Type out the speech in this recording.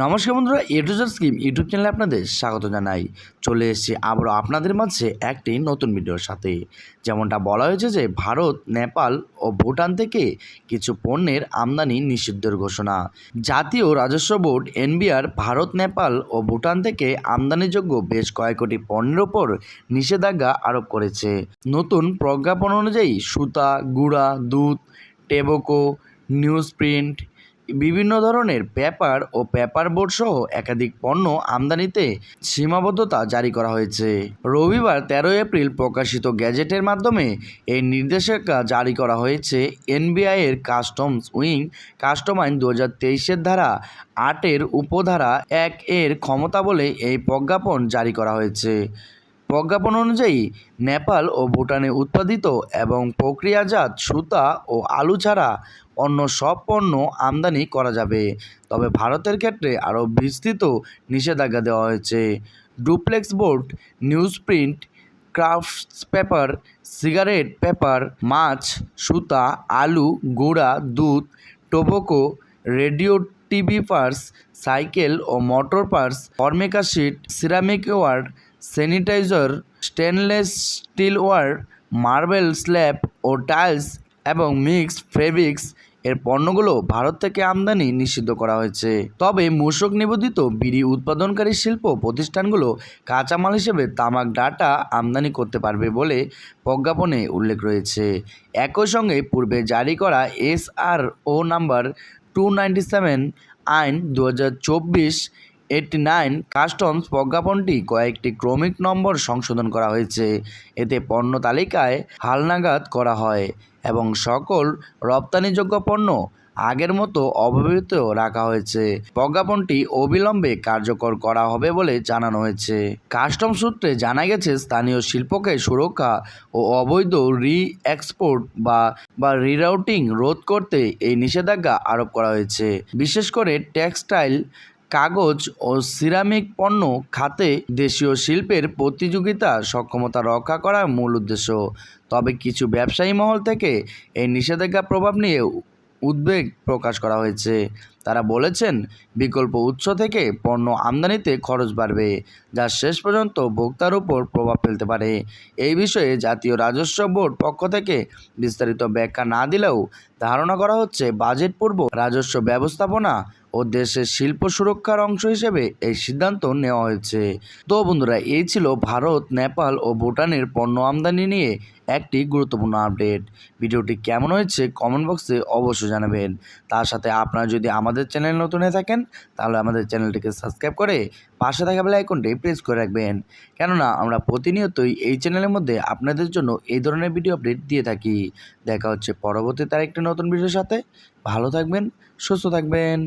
নমস্কার বন্ধুরা এটুজার scheme YouTube চ্যানেলে আপনাদের স্বাগত জানাই। চলে এসেছি আবারও আপনাদের মাঝে একটি নতুন ভিডিওর সাথে। যেমনটা বলা হয়েছে যে, ভারত, নেপাল ও ভুটান থেকে কিছু পণ্যের আমদানি নিষিদ্ধের ঘোষণা। জাতীয় রাজস্ব বোর্ড, এনবিআর, ভারত, নেপাল ও ভুটান থেকে আমদানিযোগ্য বেশ কয়েক কোটি পণ্যের ওপর নিষেধাজ্ঞা আরোপ করেছে। নতুন প্রজ্ঞাপন অনুযায়ী, সুতা, গুড়া, দুধ, টেবকো নিউজ প্রিন্ট বিভিন্ন ধরনের পেপার ও পেপার বোর্ড সহ একাধিক পণ্য আমদানিতে সীমাবদ্ধতা জারি করা হয়েছে। রবিবার তেরোই এপ্রিল প্রকাশিত গ্যাজেটের মাধ্যমে এই নির্দেশিকা জারি করা হয়েছে এনবিআই এর কাস্টমস উইং কাস্টম আইন দু হাজার তেইশের ধারা আটের উপধারা এক এর ক্ষমতা বলে এই প্রজ্ঞাপন জারি করা হয়েছে। প্রজ্ঞাপন অনুযায়ী নেপাল ও ভুটানে উৎপাদিত এবং প্রক্রিয়াজাত সুতা ও আলু ছাড়া অন্য সব পণ্য আমদানি করা যাবে। তবে ভারতের ক্ষেত্রে আরও বিস্তৃত নিষেধাজ্ঞা দেওয়া হয়েছে। Duplex board news print crafts paper, cigarette paper, মাছ, সুতা, আলু, গুঁড়া, দুধ, tobacco, radio TV parts, cycle ও motor parts, formica sheet, ceramic ware sanitiser, stainless steel ware marble slab ও টাইলস এবং মিক্সড ফেব্রিক্স এর পণ্যগুলো ভারত থেকে আমদানি নিষিদ্ধ করা হয়েছে। তবে মূসক নিবেদিত বিড়ি উৎপাদনকারী শিল্প প্রতিষ্ঠানগুলো কাঁচামাল হিসেবে তামাক ডাটা আমদানি করতে পারবে বলে প্রজ্ঞাপনে উল্লেখ রয়েছে। একই সঙ্গে পূর্বে জারি করা S R O number two ninety seven আইন দু হাজার চব্বিশ এইটটি নাইন কাস্টমস প্রজ্ঞাপনটি কয়েকটি ক্রমিক নম্বর সংশোধন করা হয়েছে। এতে পণ্য তালিকায় হালনাগাদ করা হয় এবং সকল রপ্তানিযোগ্য পণ্য আগের মতো অব্যবহৃত রাখা হয়েছে। প্রজ্ঞাপনটি অবিলম্বে কার্যকর করা হবে বলে জানানো হয়েছে। কাস্টম সূত্রে জানা গেছে, স্থানীয় শিল্পকে সুরক্ষা ও অবৈধ রি এক্সপোর্ট বা বা রিরাউটিং রোধ করতে এই নিষেধাজ্ঞা আরোপ করা হয়েছে। বিশেষ করে টেক্সটাইল কাগজ ও সিরামিক পণ্য খাতে দেশীয় শিল্পের প্রতিযোগিতা, সক্ষমতা রক্ষা করার মূল উদ্দেশ্য। তবে কিছু ব্যবসায়ী মহল থেকে এই নিষেধাজ্ঞা প্রভাব নিয়ে উদ্বেগ প্রকাশ করা হয়েছে। তারা বলেছেন, বিকল্প উৎস থেকে পণ্য আমদানিতে খরচ বাড়বে, যা শেষ পর্যন্ত ভোক্তার উপর প্রভাব ফেলতে পারে। এই বিষয়ে জাতীয় রাজস্ব বোর্ড পক্ষ থেকে বিস্তারিত ব্যাখ্যা না দিলেও ধারণা করা হচ্ছে, বাজেট পূর্ব রাজস্ব ব্যবস্থাপনা ও দেশের শিল্প সুরক্ষার অংশ হিসেবে এই সিদ্ধান্ত নেওয়া হয়েছে। তো বন্ধুরা, এই ছিল ভারত, নেপাল ও ভুটানের পণ্য আমদানি নিয়ে একটি গুরুত্বপূর্ণ আপডেট। ভিডিওটি কেমন হয়েছে কমেন্ট বক্সে অবশ্যই জানাবেন। তার সাথে আপনারা যদি আমাদের চ্যানেল নতুন হয়ে থাকেন, তাহলে আমাদের চ্যানেলটিকে সাবস্ক্রাইব করে পাশে থাকা বেলা আইকনটি প্রেস করে রাখবেন। কেননা, আমরা প্রতিনিয়তই এই চ্যানেলের মধ্যে আপনাদের জন্য এই ধরনের ভিডিও আপডেট দিয়ে থাকি। দেখা হচ্ছে পরবর্তী তার একটি নতুন ভিডিওর সাথে। ভালো থাকবেন, সুস্থ থাকবেন।